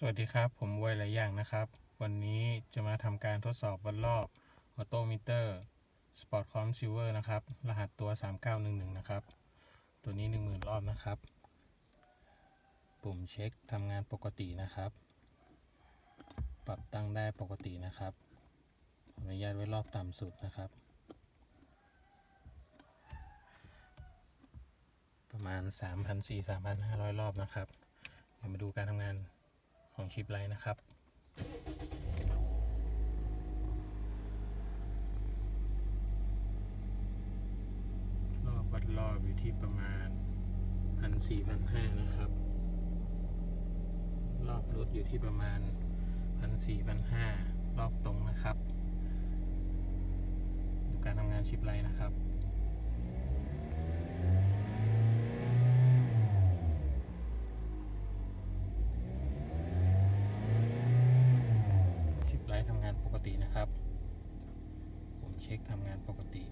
สวัสดีครับ ผมวัยหลายอย่างนะครับ วันนี้จะมาทำการทดสอบวัดรอบออโตมิเตอร์สปอร์ตคอมซิเวอร์นะครับ รหัสตัว 3911 นะครับ ตัวนี้ 10,000 รอบนะครับ ปุ่มเช็คทำงานปกตินะครับ ปรับตั้งได้ปกตินะครับออนุญาตไว้รอบต่ำสุดนะครับ ประมาณ 3,400-3,500 รอบนะครับ เดี๋ยวมาดูการทำงาน ของชิปไลท์นะครับรอบวัดรอบอยู่ที่ประมาณ1,400-1,500นห้านะครับ รอบรถอยู่ที่ประมาณ1,400-1,500รอบตรงนะครับ ดูการทำงานชิปไลท์นะครับ กตินะครับ ผมเช็คทำงานปกติ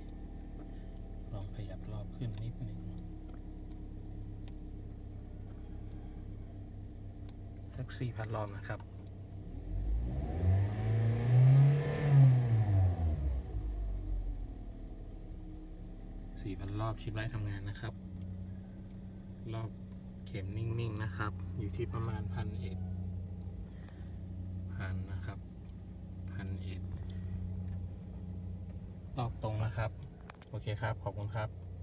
ลองขยับรอบขึ้นนิดหนึ่งสักสี่พันรอบนะครับสี่พันรอบชิปไลท์ทำงานนะครับ รอบเข็มนิ่งๆนะครับ อยู่ที่ประมาณพันเอ็ด พันนะครับพันเอ็ด รอบตรงนะครับ โอเคครับ ขอบคุณครับ